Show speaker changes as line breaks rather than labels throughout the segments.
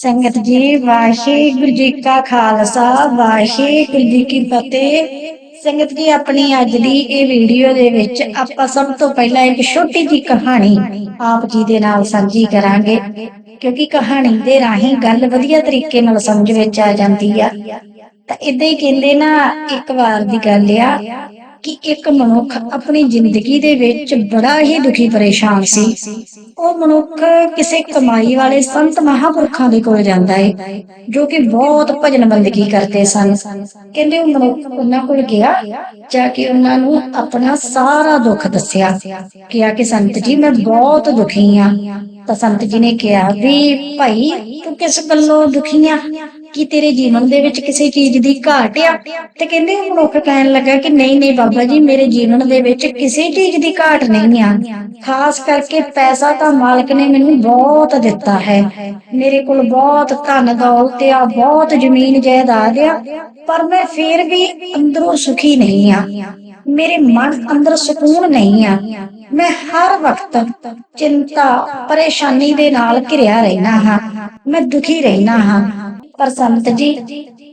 ਸੰਗਤ ਜੀ, ਵਾਹਿਗੁਰੂ ਜੀ ਕਾ ਖਾਲਸਾ, ਵਾਹਿਗੁਰੂ ਜੀ ਕੀ ਫਤਿਹ। ਸੰਗਤ ਜੀ, ਆਪਣੀ ਅੱਜ ਦੀ ਇਹ ਵੀਡੀਓ ਦੇ ਵਿੱਚ ਆਪਾਂ ਸਭ ਤੋਂ ਪਹਿਲਾਂ ਇੱਕ ਛੋਟੀ ਜੀ ਕਹਾਣੀ ਆਪ ਜੀ ਦੇ ਨਾਲ ਸਾਂਝੀ ਕਰਾਂਗੇ, ਕਿਉਂਕਿ ਕਹਾਣੀ ਦੇ ਰਾਹੀਂ ਗੱਲ ਵਧੀਆ ਤਰੀਕੇ ਨਾਲ ਸਮਝ ਵਿੱਚ ਆ ਜਾਂਦੀ ਆ। ਤਾਂ ਇਦਾਂ ਹੀ ਕਹਿੰਦੇ ਨਾ, ਇੱਕ ਵਾਰ ਦੀ ਗੱਲ ਆ ਕਿ ਇੱਕ ਮਨੁੱਖ ਆਪਣੀ ਜ਼ਿੰਦਗੀ ਦੇ ਵਿੱਚ ਬੜਾ ਹੀ ਦੁਖੀ ਪਰੇਸ਼ਾਨ ਸੀ। ਉਹ ਮਨੁੱਖ ਕਿਸੇ ਕਮਾਈ ਵਾਲੇ ਸੰਤ ਮਹਾਪੁਰਖਾਂ ਦੇ ਕੋਲ ਜਾਂਦਾ ਹੈ ਜੋ ਕਿ ਬਹੁਤ ਭਜਨ ਬੰਦਗੀ ਕਰਦੇ ਸਨ। ਕਹਿੰਦੇ ਉਹ ਮਨੁੱਖ ਉਹਨਾਂ ਕੋਲ ਗਿਆ, ਜਾ ਕੇ ਉਹਨਾਂ ਨੂੰ ਆਪਣਾ ਸਾਰਾ ਦੁੱਖ ਦੱਸਿਆ। ਕਿਹਾ ਕਿ, ਸੰਤ ਜੀ, ਮੈਂ ਬਹੁਤ ਦੁਖੀ ਆ। ਤਾਂ ਸੰਤ ਜੀ ਨੇ ਕਿਹਾ, ਵੀ ਭਾਈ, ਤੂੰ ਕਿਸ ਗੱਲੋਂ ਦੁਖੀ ਆ? ਕਿ ਤੇਰੇ ਜੀਵਨ ਦੇ ਵਿੱਚ ਕਿਸੇ ਚੀਜ਼ ਦੀ ਘਾਟ ਆ? ਤੇ ਕਹਿੰਦੇ ਮਨੁੱਖ ਕਹਿਣ ਲੱਗਾ ਕਿ ਨਹੀਂ ਨਹੀਂ ਬਾਬਾ ਜੀ, ਮੇਰੇ ਜੀਵਨ ਦੇ ਵਿੱਚ ਕਿਸੇ ਚੀਜ਼ ਦੀ ਘਾਟ ਨਹੀਂ ਆ। ਖਾਸ ਕਰਕੇ ਪੈਸਾ ਤਾਂ ਮਾਲਕ ਨੇ ਮੈਨੂੰ ਬਹੁਤ ਦਿੱਤਾ ਹੈ। ਮੇਰੇ ਕੋਲ ਬਹੁਤ ਧਨ ਦੌਲਤ ਆ, ਬਹੁਤ ਜ਼ਮੀਨ ਜਾਇਦਾਦ ਆ, ਪਰ ਮੈਂ ਫੇਰ ਵੀ ਅੰਦਰੋਂ ਸੁਖੀ ਨਹੀਂ ਆ। ਮੇਰੇ ਮਨ ਅੰਦਰ ਸਕੂਨ ਨਹੀਂ ਆ। ਮੈਂ ਹਰ ਵਕਤ ਚਿੰਤਾ, ਪਰੇਸ਼ਾਨੀ ਦੇ ਨਾਲ ਘਿਰਿਆ ਰਹਿਣਾ ਹਾਂ। ਮੈਂ ਦੁਖੀ ਰਹਿਣਾ ਹਾਂ। ਪਰ ਸੰਤ ਜੀ,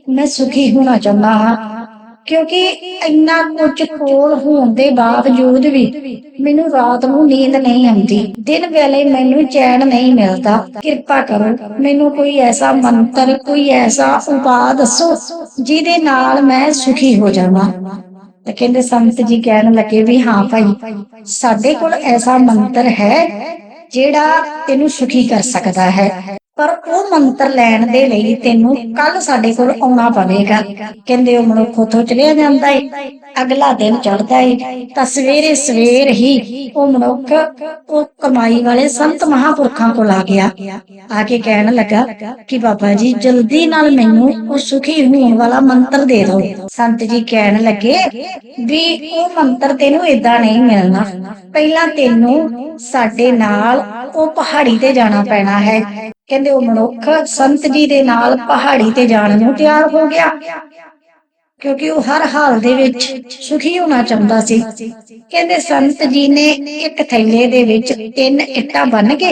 ਮੈਂ ਸੁਖੀ ਹੋਣਾ ਚਾਹੁੰਦਾ ਹਾਂ, ਕਿਉਂਕਿ ਇੰਨਾ ਕੁਝ ਕੋਲ ਹੋਣ ਦੇ ਬਾਵਜੂਦ ਵੀ ਮੈਨੂੰ ਰਾਤ ਨੂੰ ਨੀਂਦ ਨਹੀਂ ਆਉਂਦੀ। ਦਿਨ ਵੇਲੇ ਮੈਨੂੰ ਚੈਨ ਨਹੀਂ ਮਿਲਦਾ। ਕਿਰਪਾ ਕਰੋ, ਮੈਨੂੰ ਕੋਈ ਐਸਾ ਮੰਤਰ, ਕੋਈ ਐਸਾ ਉਪਾਅ ਦੱਸੋ, ਜਿਹਦੇ ਨਾਲ ਮੈਂ ਸੁਖੀ ਹੋ ਜਾਵਾਂ। ਤੇ ਕਹਿੰਦੇ ਸੰਤ ਜੀ ਕਹਿਣ ਲੱਗੇ ਵੀ, ਹਾਂ ਭਾਈ, ਸਾਡੇ ਕੋਲ ਐਸਾ ਮੰਤਰ ਹੈ, ਜਿਹੜਾ ਤੈਨੂੰ ਸੁਖੀ ਕਰ ਸਕਦਾ ਹੈ। ਪਰ ਉਹ ਮੰਤਰ ਲੈਣ ਦੇ ਲਈ ਤੈਨੂੰ ਕੱਲ ਸਾਡੇ ਕੋਲ ਆਉਣਾ ਪਵੇਗਾ। ਕਹਿੰਦੇ ਉਹ ਮਨੁੱਖ ਉਥੋਂ ਚਲਿਆ ਜਾਂਦਾ ਏ। ਅਗਲਾ ਦਿਨ ਚੜਦਾ ਏ। ਤਾਂ ਸਵੇਰੇ ਸਵੇਰ ਹੀ ਉਹ ਮਨੁੱਖ ਉਹ ਕਮਾਈ ਵਾਲੇ ਸੰਤ ਮਹਾਪੁਰਖਾਂ ਕੋਲ ਆ ਗਿਆ। ਆ ਕੇ ਕਹਿਣ ਲੱਗਾ ਕਿ ਬਾਬਾ ਜੀ, ਜਲਦੀ ਨਾਲ ਮੈਨੂੰ ਉਹ ਸੁਖੀ ਹੋਣ ਵਾਲਾ ਮੰਤਰ ਦੇ ਦਿਓ। ਸੰਤ ਜੀ ਕਹਿਣ ਲੱਗੇ ਵੀ ਉਹ ਮੰਤਰ ਤੈਨੂੰ ਇਦਾਂ ਨਹੀਂ ਮਿਲਣਾ। ਪਹਿਲਾਂ ਤੈਨੂੰ ਸਾਡੇ ਨਾਲ ਉਹ ਪਹਾੜੀ ਤੇ ਜਾਣਾ ਪੈਣਾ ਹੈ। ਕਹਿੰਦੇ ਉਹ ਮਨੁੱਖ ਸੰਤ ਜੀ ਦੇ ਨਾਲ ਪਹਾੜੀ ਤੇ ਜਾਣ ਨੂੰ ਤਿਆਰ ਹੋ ਗਿਆ। ਕਿਉਂਕਿ ਉਹ ਹਰ ਹਾਲ ਦੇ ਵਿੱਚ ਸੁਖੀ ਹੋਣਾ ਚਾਹੁੰਦਾ ਸੀ। ਕਹਿੰਦੇ ਸੰਤ ਜੀ ਨੇ ਇੱਕ ਥੈਲੇ ਦੇ ਵਿੱਚ ਤਿੰਨ ਇੱਟਾਂ ਬੰਨ ਕੇ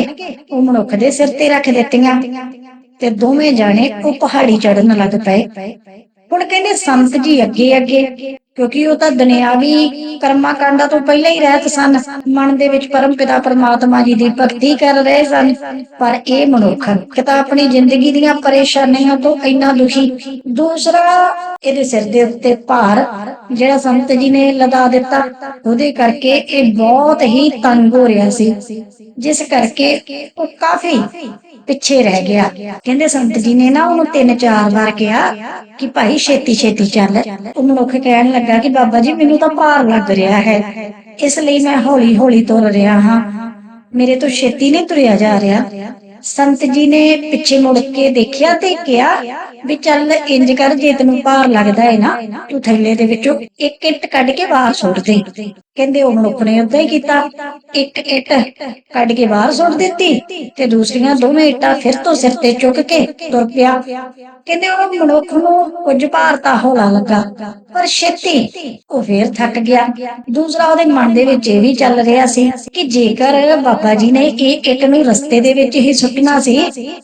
ਉਹ ਮਨੁੱਖ ਦੇ ਸਿਰ ਤੇ ਰੱਖ ਦਿੱਤੀਆਂ ਤੇ ਦੋਵੇਂ ਜਾਣੇ ਉਹ ਪਹਾੜੀ ਚੜਨ ਲੱਗ ਪਏ। ਹੁਣ ਕਹਿੰਦੇ ਸੰਤ ਜੀ ਅੱਗੇ ਅੱਗੇ ਕਿਉਂਕਿ ਉਹ ਤਾਂ ਦੁਨਿਆਵੀ ਕਰਮਾਂ ਕਾਂਡਾਂ ਤੋਂ ਪਹਿਲਾਂ ਹੀ ਰਹਿਤ ਸਨ। ਮਨ ਦੇ ਵਿੱਚ ਪਰਮ ਪਿਤਾ ਪਰਮਾਤਮਾ ਜੀ ਦੀ ਭਗਤੀ ਕਰ ਰਹੇ ਸਨ। ਪਰ ਇਹ ਮਨੁੱਖ ਕਿਤਾ ਆਪਣੀ ਜ਼ਿੰਦਗੀ ਦੀਆਂ ਪਰੇਸ਼ਾਨੀਆਂ ਤੋਂ ਇੰਨਾ ਦੁਖੀ, ਦੂਸਰਾ ਇਹਦੇ ਸਿਰ ਦੇ ਉੱਤੇ ਭਾਰ, ਜਿਹੜਾ ਸੰਤ ਜੀ ਨੇ ਲਦਾ ਦਿੱਤਾ, ਉਹਦੇ ਕਰਕੇ ਇਹ ਬਹੁਤ ਹੀ ਤੰਗ ਹੋ ਰਿਹਾ ਸੀ। ਜਿਸ ਕਰਕੇ ਉਹ ਕਾਫੀ ਪਿੱਛੇ ਰਹਿ ਗਿਆ। ਕਹਿੰਦੇ ਸੰਤ ਜੀ ਨੇ ਨਾ ਉਹਨੂੰ ਤਿੰਨ ਚਾਰ ਵਾਰ ਕਿਹਾ ਕਿ ਭਾਈ ਛੇਤੀ ਛੇਤੀ ਚੱਲ। ਉਹ ਮਨੁੱਖ ਕਹਿਣ ਲੱਗਾ ਕਿ ਬਾਬਾ ਜੀ, ਮੈਨੂੰ ਤਾਂ ਭਾਰ ਲੱਗ ਰਿਹਾ ਹੈ। ਇਸ ਲਈ ਮੈਂ ਹੌਲੀ ਹੌਲੀ ਤੁਰ ਰਿਹਾ ਹਾਂ। ਮੇਰੇ ਤੋਂ ਛੇਤੀ ਨਹੀਂ ਤੁਰਿਆ ਜਾ ਰਿਹਾ। ਸੰਤ ਜੀ ਨੇ ਪਿੱਛੇ ਮੁੜ ਕੇ ਦੇਖਿਆ ਤੇ ਕਿਹਾ ਵੀ ਚੱਲ ਇੰਜ ਕਰ, ਜੇ ਤੈਨੂੰ ਭਾਰ ਲੱਗਦਾ ਹੈ ਨਾ, ਤੂੰ ਥੈਲੇ ਦੇ ਵਿੱਚੋਂ ਇੱਕ ਇੱਟ ਕੱਢ ਕੇ ਬਾਹਰ ਸੁੱਟ ਦੇ। ਕਹਿੰਦੇ ਉਹ ਮਨੁੱਖ ਨੇ ਉਦਾਂ ਹੀ ਕੀਤਾ। ਇੱਕ ਇੱਟ ਕੱਢ ਕੇ ਬਾਹਰ ਸੁੱਟ ਦਿੱਤੀ ਤੇ ਦੂਸਰੀਆਂ ਦੋਵੇਂ ਇੱਟਾਂ ਫਿਰ ਤੋਂ ਸਿਰ ਤੇ ਚੁੱਕ ਕੇ ਤੁਰ ਪਿਆ। ਕਹਿੰਦੇ ਉਹ ਮਨੁੱਖ ਨੂੰ ਕੁਝ ਭਾਰ ਤਾਂ ਹੌਲਾ ਲੱਗਾ, ਪਰ ਛੇਤੀ ਉਹ ਫੇਰ ਥੱਕ ਗਿਆ। ਦੂਸਰਾ ਉਹਦੇ ਮਨ ਦੇ ਵਿੱਚ ਇਹ ਵੀ ਚੱਲ ਰਿਹਾ ਸੀ ਕਿ ਜੇਕਰ ਬਾਬਾ ਜੀ ਨੇ ਇਹ ਇੱਟ ਨੂੰ ਰਸਤੇ ਦੇ ਵਿੱਚ ਹੀ ਸੁੱਟਣਾ ਸੀ,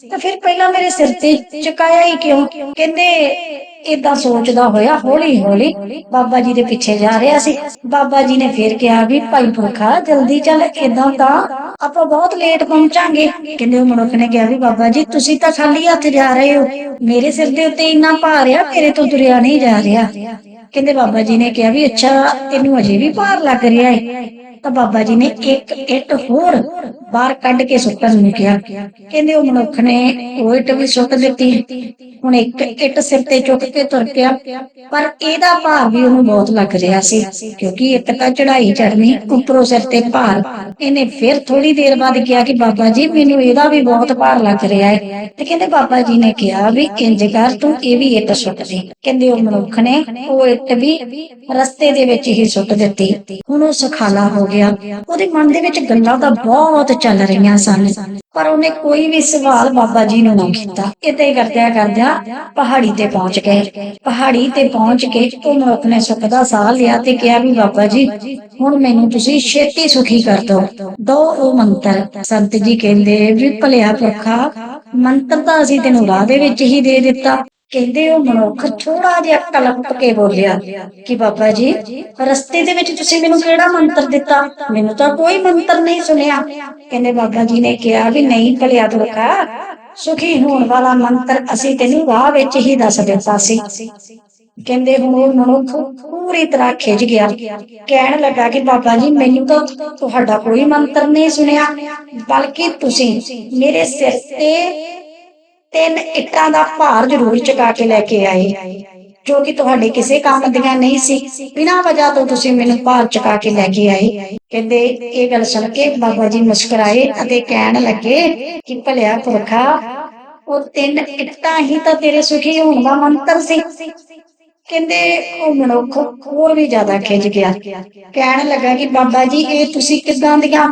ਤਾਂ ਫਿਰ ਪਹਿਲਾਂ ਮੇਰੇ ਸਿਰ ਤੇ ਚੁਕਾਇਆ ਹੀ ਕਿਉਂ? ਕਹਿੰਦੇ ਇਦਾਂ ਸੋਚਦਾ ਹੋਇਆ ਹੌਲੀ ਹੌਲੀ ਬਾਬਾ ਜੀ ਦੇ ਪਿੱਛੇ ਜਾ ਰਿਹਾ ਸੀ। ਬਾਬਾ ਜੀ ਨੇ ਫੇਰ ਕਿਹਾ ਵੀ, ਭਾਈ ਪੁਰਖਾ, ਜਲਦੀ ਚੱਲ ਇਦਾਂ ਤਾਂ ਆਪਾਂ ਬਹੁਤ ਲੇਟ ਪਹੁੰਚਾਂਗੇ। ਕਹਿੰਦੇ ਉਹ ਮਨੁੱਖ ਨੇ ਕਿਹਾ ਵੀ, ਬਾਬਾ ਜੀ, ਤੁਸੀਂ ਤਾਂ ਖਾਲੀ ਹੱਥ ਜਾ ਰਹੇ ਹੋ। ਮੇਰੇ ਸਿਰ ਦੇ ਉੱਤੇ ਇੰਨਾ ਭਾਰ ਆ, ਮੇਰੇ ਤੋਂ ਤੁਰਿਆ ਨਹੀਂ ਜਾ ਰਿਹਾ। ਕਹਿੰਦੇ ਬਾਬਾ ਜੀ ਨੇ ਕਿਹਾ ਵੀ, ਅੱਛਾ, ਤੈਨੂੰ ਅਜੇ ਵੀ ਭਾਰ ਲੱਗ ਰਿਹਾ ਹੈ ਤਾਂ ਬਾਬਾ ਜੀ ਨੇ ਇੱਕ ਇੱਟ ਹੋਰ ਬਾਹਰ ਕੱਢ ਕੇ ਸੁੱਟਣ ਨੂੰ ਕਿਹਾ। ਕਹਿੰਦੇ ਉਹ ਮਨੁੱਖ ਨੇ ਉਹ ਇੱਟ ਵੀ ਸੁੱਟ ਦਿੱਤੀ। ਹੁਣ ਇੱਕ ਇੱਟ ਸਿਰ ਤੇ ਚੁੱਕ ਕੇ ਤੁਰ ਪਿਆ। ਪਰ ਇਹਦਾ ਭਾਰ ਵੀ ਉਹਨੂੰ ਬਹੁਤ ਲੱਗ ਰਿਹਾ ਸੀ, ਕਿਉਂਕਿ ਇੱਕ ਤਾਂ ਚੜ੍ਹਾਈ ਚੜਨੀ ਉੱਪਰੋਂ ਸਿਰ ਤੇ ਭਾਰ। ਇਹਨੇ ਫਿਰ ਥੋੜੀ ਦੇਰ ਬਾਅਦ ਕਿਹਾ ਕਿ ਬਾਬਾ ਜੀ, ਮੈਨੂੰ ਇਹਦਾ ਵੀ ਬਹੁਤ ਭਾਰ ਲੱਗ ਰਿਹਾ ਹੈ। ਤੇ ਕਹਿੰਦੇ ਬਾਬਾ ਜੀ ਨੇ ਕਿਹਾ ਵੀ ਇੰਜ ਕਰ, ਤੂੰ ਇਹ ਵੀ ਇੱਟ ਸੁੱਟ ਦੇ। ਕਹਿੰਦੇ ਉਹ ਮਨੁੱਖ ਨੇ ਉਹ ਇੱਟ ਵੀ ਰਸਤੇ ਦੇ ਵਿੱਚ ਹੀ ਸੁੱਟ ਦਿੱਤੀ। ਹੁਣ ਉਹ ਸੁਖਾਲਾ ਹੋ ਗਿਆ। ਉਹਦੇ ਮਨ ਦੇ ਵਿੱਚ ਗੱਲਾਂ ਤਾਂ ਬਹੁਤ ਚੱਲ ਰਹੀਆਂ ਸਨ, ਪਰ ਉਹਨੇ ਕੋਈ ਵੀ ਸਵਾਲ ਬਾਬਾ ਜੀ ਨੂੰ ਨਾ ਕੀਤਾ। ਇਤੇ ਕਰਦਿਆਂ ਕਰਦਿਆਂ ਪਹਾੜੀ ਤੇ ਪਹੁੰਚ ਗਏ। ਪਹਾੜੀ ਤੇ ਪਹੁੰਚ ਕੇ ਉਹ ਆਪਣੇ ਸੁੱਖ ਦਾ ਸਾਹ ਲਿਆ ਤੇ ਕਿਹਾ ਵੀ ਬਾਬਾ ਜੀ, ਹੁਣ ਮੈਨੂੰ ਤੁਸੀਂ ਛੇਤੀ ਸੁਖੀ ਕਰ ਦਿਓ। ਦੋ ਉਹ ਮੰਤਰ ਸੰਤ ਜੀ ਕਹਿੰਦੇ ਵੀ ਭਲਿਆ ਪੁਰਖਾ ਮੰਤਰ ਤਾਂ ਅਸੀਂ ਤੈਨੂੰ ਰਾਹ ਦੇ ਵਿੱਚ ਹੀ ਦੇ ਦਿੱਤਾ। ਕਹਿੰਦੇ ਉਹ ਮਨੁੱਖ ਥੋੜਾ ਜਿਹਾ ਕਲਪ ਕੇ ਬੋਲਿਆ ਕਿ ਬਾਬਾ ਜੀ, ਰਸਤੇ ਦੇ ਵਿੱਚ ਤੁਸੀਂ ਮੈਨੂੰ ਕਿਹੜਾ ਮੰਤਰ ਦਿੱਤਾ? ਮੈਨੂੰ ਤਾਂ ਕੋਈ ਮੰਤਰ ਨਹੀਂ ਸੁਣਿਆ। ਕਹਿੰਦੇ ਬਾਬਾ ਜੀ ਨੇ ਕਿਹਾ ਵੀ ਨਹੀਂ ਭਲਿਆ ਤੁਰਕਾ ਸੁਖੀ ਹੋਣ ਵਾਲਾ ਮੰਤਰ ਅਸੀਂ ਤੈਨੂੰ ਰਾਹ ਵਿੱਚ ਹੀ ਦੱਸ ਦਿੱਤਾ ਸੀ। ਕਹਿੰਦੇ ਹੁਣ ਉਹ ਮਨੁੱਖ ਪੂਰੀ ਤਰ੍ਹਾਂ ਖਿਜ ਗਿਆ। ਕਹਿਣ ਲੱਗਾ ਕਿ ਬਾਬਾ ਜੀ, ਮੈਨੂੰ ਤਾਂ ਤੁਹਾਡਾ ਕੋਈ ਮੰਤਰ ਨਹੀਂ ਸੁਣਿਆ, ਬਲਕਿ ਤੁਸੀਂ ਮੇਰੇ ਸਿਰ ਤੇ ਤਿੰਨ ਇੱਟਾਂ ਦਾ ਭਾਰ ਜ਼ਰੂਰ ਚੁਕਾ ਕੇ ਲੈ ਕੇ ਆਏ, ਜੋ ਕਿ ਤੁਹਾਡੇ ਕਿਸੇ ਕੰਮ ਦੀਆਂ ਨਹੀਂ ਸੀ। ਬਿਨਾਂ ਵਜ੍ਹਾ ਤੋਂ ਤੁਸੀਂ ਮੈਨੂੰ ਭਾਰ ਚੁਕਾ ਕੇ ਲੈ ਕੇ ਆਏ। ਕਹਿੰਦੇ, ਇਹ ਗੱਲ ਸੁਣ ਕੇ ਬਾਬਾ ਜੀ ਮੁਸਕਰਾਏ ਅਤੇ ਕਹਿਣ ਲੱਗੇ ਕਿ ਭਲਿਆ ਪੁਰਖਾ, ਉਹ ਤਿੰਨ ਇੱਟਾਂ ਹੀ ਤਾਂ ਤੇਰੇ ਸੁਖੀ ਹੋਣ ਦਾ ਮੰਤਰ ਸੀ। ਕਹਿੰਦੇ, ਉਹ ਮਨੁੱਖ ਹੋਰ ਵੀ ਜ਼ਿਆਦਾ ਖਿੱਚ ਗਿਆ। ਕਹਿਣ ਲੱਗਾ ਕਿ ਬਾਬਾ ਜੀ, ਇਹ ਤੁਸੀਂ ਕਿਦਾਂ ਦੀਆਂ?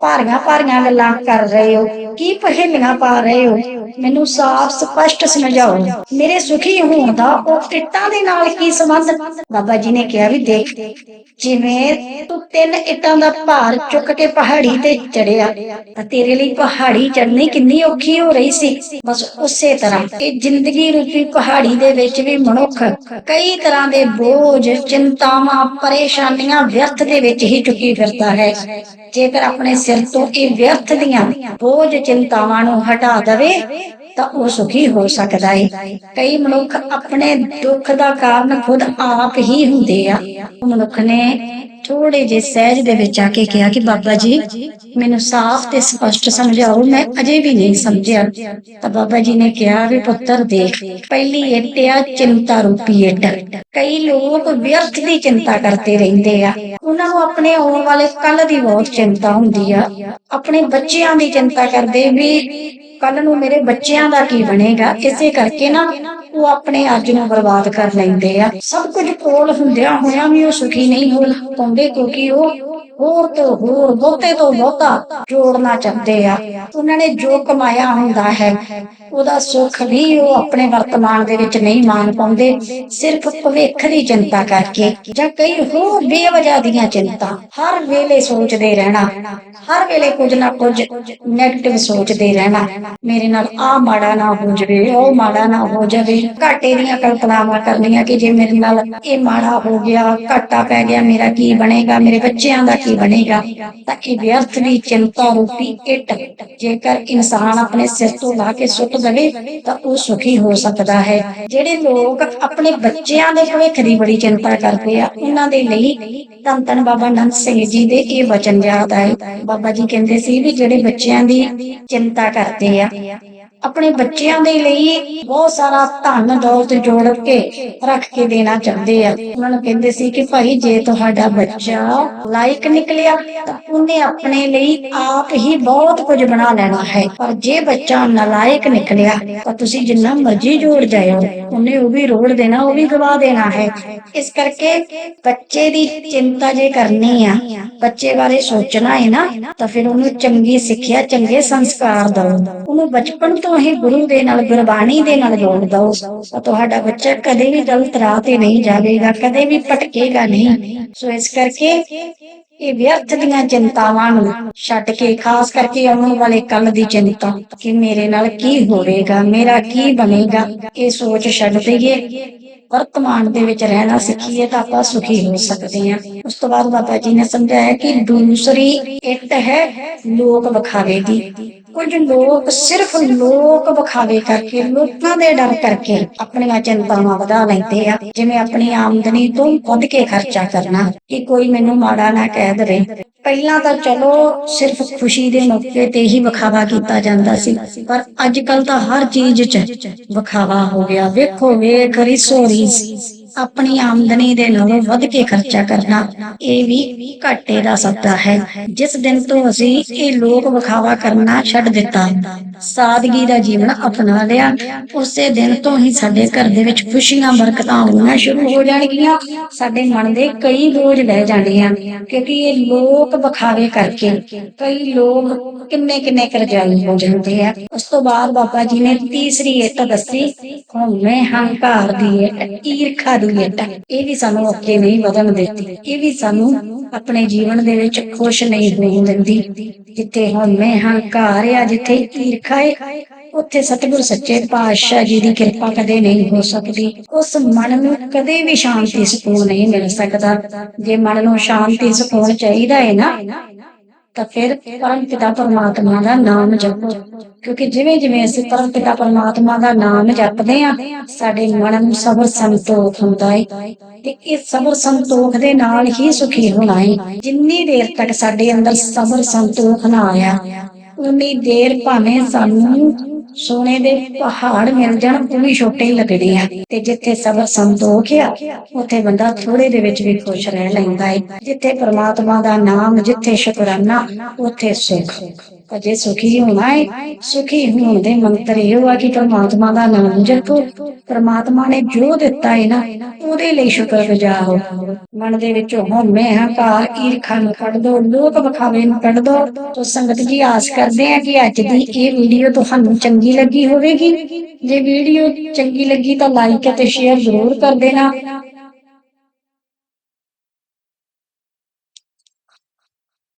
ਭਾਰੀਆਂ ਭਾਰੀਆਂ ਗੱਲਾਂ ਕਰ ਰਹੇ ਹੋ। ਕੀ ਪਹੇਲੀਆਂ ਪਾ ਰਹੇ ਹੋ? ਮੈਨੂੰ ਸਾਫ਼ ਸਪਸ਼ਟ ਸਮਝਾਓ। ਮੇਰੇ ਸੁਖੀ ਹੋਣ ਦਾ ਉਹ ਇੱਟਾਂ ਦੇ ਨਾਲ ਕੀ ਸੰਬੰਧ? ਬਾਬਾ ਜੀ ਨੇ ਕਿਹਾ ਵੀ ਦੇਖ, ਜਿਵੇਂ ਤੂੰ ਤਿੰਨ ਇੱਟਾਂ ਦਾ ਭਾਰ ਚੁੱਕ ਕੇ ਪਹਾੜੀ ਤੇ ਚੜਿਆ ਤਾਂ ਤੇਰੇ ਲਈ ਪਹਾੜੀ ਚੜਨੀ ਕਿੰਨੀ ਔਖੀ ਹੋ ਰਹੀ ਸੀ। ਬਸ ਉਸੇ ਤਰ੍ਹਾਂ ਇਹ ਜ਼ਿੰਦਗੀ ਰੂਪੀ ਪਹਾੜੀ ਦੇ ਵਿੱਚ ਵੀ ਮਨੁੱਖ ਕਈ ਤਰ੍ਹਾਂ ਦੇ ਬੋਝ, ਚਿੰਤਾਵਾਂ, ਪਰੇਸ਼ਾਨੀਆਂ ਵਿਅਰਥ ਦੇ ਵਿੱਚ ਹੀ ਚੁੱਕੀ ਫਿਰਦਾ ਹੈ। ਜੇਕਰ ਆਪਣੇ ਸਿਰ ਤੋਂ ਇਹ ਵਿਅਰਥ ਦੀਆਂ ਬੋਝ ਚਿੰਤਾਵਾਂ ਨੂੰ ਹਟਾ ਦਵੇ ਤਾਂ ਉਹ ਸੁਖੀ ਹੋ ਸਕਦਾ ਹੈ ਕਈ ਮਨੁੱਖ ਆਪਣੇ ਦੁੱਖ ਦਾ ਕਾਰਨ ਖੁਦ ਆਪ ਹੀ ਹੁੰਦੇ ਆ। ਮਨੁੱਖ ਨੇ ਥੋੜੇ ਜਿਹੇ ਸਹਿਜ ਦੇ ਵਿੱਚ ਆ ਕੇ ਕਿਹਾ ਕਿ ਬਾਬਾ ਜੀ, ਮੈਨੂੰ ਸਾਫ਼ ਤੇ ਸਪਸ਼ਟ ਸਮਝਾਓ, ਮੈਂ ਅਜੇ ਵੀ ਨਹੀਂ ਸਮਝਿਆ। ਤਾਂ ਬਾਬਾ ਜੀ ਨੇ ਕਿਹਾ ਵੀ ਪੁੱਤਰ ਦੇਖ, ਪਹਿਲੀ ਇੱਟ ਆ ਚਿੰਤਾ ਰੂਪੀ ਇੱਟ। ਕਈ ਲੋਕ ਵਿਅਰਥ ਦੀ ਚਿੰਤਾ ਕਰਦੇ ਰਹਿੰਦੇ ਆ। ਉਹਨਾਂ ਨੂੰ ਆਪਣੇ ਆਉਣ ਵਾਲੇ ਕੱਲ ਦੀ ਬਹੁਤ ਚਿੰਤਾ ਹੁੰਦੀ ਆ। ਆਪਣੇ ਬੱਚਿਆਂ ਦੀ ਚਿੰਤਾ ਕਰਦੇ ਵੀ ਕੱਲ ਨੂੰ ਮੇਰੇ ਬੱਚਿਆਂ ਦਾ ਕੀ ਬਣੇਗਾ? ਇਸੇ ਕਰਕੇ ਨਾ ਉਹ ਆਪਣੇ ਅੱਜ ਨੂੰ ਬਰਬਾਦ ਕਰ ਲੈਂਦੇ ਆ। ਸਭ ਕੁਝ ਕੋਲ ਹੁੰਦਿਆਂ ਹੋਇਆਂ ਵੀ ਉਹ ਸੁਖੀ ਨਹੀਂ ਹੋ ਪਾਉਂਦੇ ਕਿਉਂਕਿ ਉਹ ਹੋਰ ਤੋਂ ਹੋਰ ਬਹੁਤੇ ਤੋਂ ਬਹੁਤਾ ਜੋੜਨਾ ਚਾਹੁੰਦੇ ਆ। ਉਹਨਾਂ ਨੇ ਜੋ ਕਮਾਇਆ ਹੁੰਦਾ ਹੈ, ਉਹਦਾ ਸੁੱਖ ਵੀ ਉਹ ਆਪਣੇ ਵਰਤਮਾਨ ਦੇ ਵਿੱਚ ਨਹੀਂ ਮਾਣ ਪਾਉਂਦੇ। ਸਿਰਫ ਭਵਿੱਖ ਦੀ ਚਿੰਤਾ ਕਰਕੇ ਜਾਂ ਕਈ ਹੋਰ ਬੇਵਜ੍ਹਾ ਦੀਆਂ ਚਿੰਤਾ। ਹਰ ਵੇਲੇ ਸੋਚਦੇ ਰਹਿਣਾ, ਹਰ ਵੇਲੇ ਕੁਝ ਨਾ ਕੁਝ ਨੈਗੇਟਿਵ ਸੋਚਦੇ ਰਹਿਣਾ। ਮੇਰੇ ਨਾਲ ਆ ਮਾੜਾ ਨਾ ਹੋ ਜਾਵੇ, ਉਹ ਮਾੜਾ ਨਾ ਹੋ ਜਾਵੇ। ਘਾਟੇ ਦੀਆਂ ਕਲਪਨਾਵਾਂ ਕਰਨੀਆਂ ਕਿ ਜੇ ਮੇਰੇ ਨਾਲ ਇਹ ਮਾੜਾ ਹੋ ਗਿਆ, ਘਾਟਾ ਪੈ ਗਿਆ, ਮੇਰਾ ਕੀ ਬਣੇਗਾ? ਮੇਰੇ ਬੱਚਿਆਂ ਦਾ ਕੀ ਬਣੇਗਾ, ਤਾਂ ਇਹ ਵਿਅਰਥ ਦੀ ਚਿੰਤਾ ਰੂਪੀ ਇੱਟ। ਜੇਕਰ ਇਨਸਾਨ ਆਪਣੇ ਸਿਰ ਤੋਂ ਲਾ ਕੇ ਸੁੱਟ ਦੇਵੇ, ਤਾਂ ਉਹ ਸੁਖੀ ਹੋ ਸਕਦਾ ਹੈ। ਜਿਹੜੇ ਲੋਕ ਆਪਣੇ ਬੱਚਿਆਂ ਦੇ ਭਵਿੱਖ ਦੀ ਬੜੀ ਚਿੰਤਾ ਕਰਦੇ ਆ, ਉਹਨਾਂ ਦੇ ਲਈ ਧੰਨ ਧੰਨ ਬਾਬਾ ਨੰਦ ਸਿੰਘ ਜੀ ਦੇ ਇਹ ਵਚਨ ਯਾਦ ਆਏ। ਬਾਬਾ ਜੀ ਕਹਿੰਦੇ ਸੀ ਵੀ ਜਿਹੜੇ ਬੱਚਿਆਂ ਦੀ ਚਿੰਤਾ ਕਰਦੇ ਆ ਆਪਣੇ ਬੱਚਿਆਂ ਦੇ ਲਈ ਬਹੁਤ ਸਾਰਾ ਧਨ, ਦੌਲਤ ਜੋੜ ਕੇ ਰੱਖ ਕੇ ਦੇਣਾ ਚਾਹੁੰਦੇ ਆ। ਉਹਨਾਂ ਨੂੰ ਕਹਿੰਦੇ ਸੀ ਕਿ ਭਾਈ ਜੇ ਤੁਹਾਡਾ ਬੱਚਾ ਲਾਇਕ ਨਿਕਲਿਆ, ਤਾਂ ਉਹਨੇ ਆਪਣੇ ਲਈ ਆਪ ਹੀ ਬਹੁਤ ਕੁਝ ਬਣਾ ਲੈਣਾ ਹੈ। ਪਰ ਜੇ ਬੱਚਾ ਨਲਾਇਕ ਨਿਕਲਿਆ, ਤਾਂ ਤੁਸੀਂ ਜਿੰਨਾ ਮਰਜ਼ੀ ਜੋੜ ਜਾਇਓ। ਉਹਨੇ ਉਹ ਵੀ ਰੋੜ ਦੇਣਾ, ਉਹ ਵੀ ਗਵਾ ਦੇਣਾ ਹੈ। ਇਸ ਕਰਕੇ ਬੱਚੇ ਦੀ ਚਿੰਤਾ ਜੇ ਕਰਨੀ ਆ, ਬੱਚੇ ਬਾਰੇ ਸੋਚਣਾ ਹੈ ਨਾ, ਤਾਂ ਫਿਰ ਉਹਨੂੰ ਚੰਗੀ ਸਿੱਖਿਆ, ਚੰਗੇ ਸੰਸਕਾਰ ਦਿਓ। ਉਹਨੂੰ ਬਚਪਨ ਤੋਂ ਹੀ ਗੁਰੂ ਦੇ ਨਾਲ, ਗੁਰਬਾਣੀ ਦੇ ਨਾਲ ਜੋੜ ਦਿਓ ਤਾਂ ਤੁਹਾਡਾ ਬੱਚਾ ਕਦੇ ਵੀ ਗਲਤ ਰਾਹ ਤੇ ਨਹੀਂ ਜਾਵੇਗਾ, ਕਦੇ ਵੀ ਭਟਕੇਗਾ ਨਹੀਂ। ਸੋ ਇਸ ਕਰਕੇ ਇਹ ਵਿਅਰਥ ਦੀਆਂ ਚਿੰਤਾਵਾਂ ਨੂੰ ਛੱਡ ਕੇ, ਖਾਸ ਕਰਕੇ ਆਉਣ ਵਾਲੇ ਕੱਲ ਦੀ ਚਿੰਤਾ ਕਿ ਮੇਰੇ ਨਾਲ ਕੀ ਹੋਵੇਗਾ, ਮੇਰਾ ਕੀ ਬਣੇਗਾ, ਇਹ ਸੋਚ ਛੱਡ ਦਈਏ। ਵਰਤਮਾਨ ਦੇ ਵਿੱਚ ਰਹਿਣਾ ਸਿੱਖੀਏ ਤਾਂ ਆਪਾਂ ਸੁਖੀ ਹੋ ਸਕਦੇ ਹਾਂ। ਉਸ ਤੋਂ ਬਾਅਦ ਬਾਬਾ ਜੀ ਨੇ ਸਮਝਾਇਆ ਕਿ ਦੂਸਰੀ ਇੱਟ ਹੈ ਲੋਕ ਵਿਖਾਵੇ ਦੀ। ਕੁਝ ਲੋਕ ਸਿਰਫ ਲੋਕ ਵਿਖਾਵੇ ਕਰਕੇ ਲੋਕਾਂ ਦੇ ਡਰ ਕਰਕੇ ਆਪਣੀਆਂ ਚਿੰਤਾਵਾਂ ਵਧਾ ਲੈਂਦੇ ਆ। ਜਿਵੇਂ ਆਪਣੀ ਆਮਦਨੀ ਤੋਂ ਵੱਧ ਕੇ ਖਰਚਾ ਕਰਨਾ ਕਿ ਕੋਈ ਮੈਨੂੰ ਮਾੜਾ ਨਾ ਕਹਿ ਦੇਵੇ। ਪਹਿਲਾਂ ਤਾਂ ਚਲੋ ਸਿਰਫ ਖੁਸ਼ੀ ਦੇ ਮੌਕੇ ਤੇ ਹੀ ਵਿਖਾਵਾ ਕੀਤਾ ਜਾਂਦਾ ਸੀ, ਪਰ ਅੱਜ ਕੱਲ ਤਾਂ ਹਰ ਚੀਜ਼ 'ਚ ਵਿਖਾਵਾ ਹੋ ਗਿਆ। ਵੇਖੋ, ਵੇਖ ਰਿਸੋ ਰੀਸ ਆਪਣੀ ਆਮਦਨੀ ਦੇ ਨਾਲੋਂ ਵੱਧ ਕੇ ਖਰਚਾ ਕਰਨਾ, ਇਹ ਵੀ ਘਾਟੇ ਦਾ ਸੱਦਾ ਹੈ। ਜਿਸ ਦਿਨ ਤੋਂ ਅਸੀਂ ਇਹ ਲੋਕ ਵਿਖਾਵਾ ਕਰਨਾ ਛੱਡ ਦਿੱਤਾ, ਸਾਦਗੀ ਦਾ ਜੀਵਨ ਅਪਣਾ ਲਿਆ, ਉਸੇ ਦਿਨ ਤੋਂ ਹੀ ਸਾਡੇ ਘਰ ਦੇ ਵਿੱਚ ਖੁਸ਼ੀਆਂ, ਬਰਕਤਾਂ ਆਉਣਾ ਸ਼ੁਰੂ ਹੋ ਜਾਣਗੀਆਂ। ਸਾਡੇ ਮਨ ਦੇ ਕਈ ਬੋਝ ਲੈ ਜਾਣੇ ਆ ਕਿਉਂਕਿ ਇਹ ਲੋਕ ਵਿਖਾਵੇ ਕਰਕੇ ਕਈ ਲੋਕ ਕਿੰਨੇ ਕਿੰਨੇ ਕਰਜ਼ਾਈ ਹੋ ਜਾਂਦੇ ਆ। ਉਸ ਤੋਂ ਬਾਅਦ ਬਾਬਾ ਜੀ ਨੇ ਤੀਸਰੀ ਇੱਟ ਦੱਸੀ ਹਉਮੈ ਹੰਕਾਰ ਦੀ ਈਰਖਾ ਦੀ ਇੱਟ ਇਹ ਵੀ ਸਾਨੂੰ ਅੱਗੇ ਨਹੀਂ ਵਧਣ ਦਿੱਤੀ। ਇਹ ਵੀ ਸਾਨੂੰ ਆਪਣੇ ਜੀਵਨ ਦੇ ਵਿੱਚ ਖੁਸ਼ ਨਹੀਂ ਹੋਣ ਦਿੰਦੀ। ਜਿੱਥੇ ਹਉਮੈ ਹੰਕਾਰ ਆ, ਜਿੱਥੇ ਈਰਖਾ ਹੈ ਉੱਥੇ ਸਤਿਗੁਰ ਸੱਚੇ ਪਾਤਸ਼ਾਹ ਜੀ ਦੀ ਕਿਰਪਾ ਕਦੇ ਨਹੀਂ ਹੋ ਸਕਦੀ। ਉਸ ਮਨ ਨੂੰ ਕਦੇ ਵੀ ਸ਼ਾਂਤੀ, ਸਕੂਨ ਨਹੀਂ ਮਿਲ ਸਕਦਾ। ਜੇ ਮਨ ਨੂੰ ਸ਼ਾਂਤੀ, ਸਕੂਨ ਚਾਹੀਦਾ ਹੈ ਨਾ ਤਾਂ ਫਿਰ ਪਰਮ ਪਿਤਾ ਪਰਮਾਤਮਾ ਦਾ ਨਾਮ ਜਪੋ। ਕਿਉਂਕਿ ਜਿਵੇਂ ਜਿਵੇਂ ਅਸੀਂ ਪਰਮ ਪਿਤਾ ਪਰਮਾਤਮਾ ਦਾ ਨਾਮ ਜਪਦੇ ਆ ਸਾਡੇ ਮਨ ਨੂੰ ਸਬਰ ਸੰਤੋਖ ਹੁੰਦਾ ਹੈ ਤੇ ਇਹ ਸਬਰ ਸੰਤੋਖ ਦੇ ਨਾਲ ਹੀ ਸੁਖੀ ਹੋਣਾ ਹੈ ਜਿੰਨੀ ਦੇਰ ਤੱਕ ਸਾਡੇ ਅੰਦਰ ਸਬਰ ਸੰਤੋਖ ਨਾ ਆਇਆ, ਉਨੀ ਦੇਰ ਭਾਵੇਂ ਸਾਨੂੰ ਸੋਨੇ ਦੇ ਪਹਾੜ ਮਿਲ ਜਾਣ, ਉਹ ਵੀ ਛੋਟੇ ਹੀ ਲੱਗਦੇ ਆ। ਤੇ ਜਿੱਥੇ ਸਬਰ ਸੰਤੋਖ ਆ, ਉੱਥੇ ਬੰਦਾ ਥੋੜੇ ਦੇ ਵਿੱਚ ਵੀ ਖੁਸ਼ ਰਹਿ ਲੈਂਦਾ ਹੈ ਜਿੱਥੇ ਪ੍ਰਮਾਤਮਾ ਦਾ ਨਾਮ, ਜਿੱਥੇ ਸ਼ੁਕਰਾਨਾ, ਉੱਥੇ ਸੁਖ। ਅਜੇ ਸੁਖੀ ਹੋਣਾ ਹੈ ਸੁਖੀ ਹੋਣ ਦੇ ਮੰਤਰ ਇਹ ਆ ਕਿ ਪ੍ਰਮਾਤਮਾ ਦਾ ਨਾਮ ਜਪੋ। ਪ੍ਰਮਾਤਮਾ ਨੇ ਜੋ ਦਿੱਤਾ ਹੈ ਨਾ, ਉਹਦੇ ਲਈ ਸ਼ੁਕਰਗੁਜ਼ਾਰ ਹੋ ਮਨ ਦੇ ਵਿੱਚੋਂ ਹਉਮੈ ਹੰਕਾਰ ਈਰਖਾ ਨੂੰ ਕੱਢ ਦੋ ਲੋਕ ਵਿਖਾਵੇ ਨੂੰ ਕੱਢ ਦੋ। ਤੋ ਸੰਗਤ ਜੀ, ਆਸ ਕਰਦੇ ਆ ਕਿ ਅੱਜ ਦੀ ਇਹ ਵੀਡੀਓ ਤੁਹਾਨੂੰ ਚੰਗੀ ਲੱਗੀ ਹੋਵੇਗੀ। ਜੇ ਵੀਡੀਓ ਚੰਗੀ ਲੱਗੀ ਤਾਂ ਲਾਈਕ ਅਤੇ ਸ਼ੇਅਰ ਜ਼ਰੂਰ ਕਰ ਦੇਣਾ।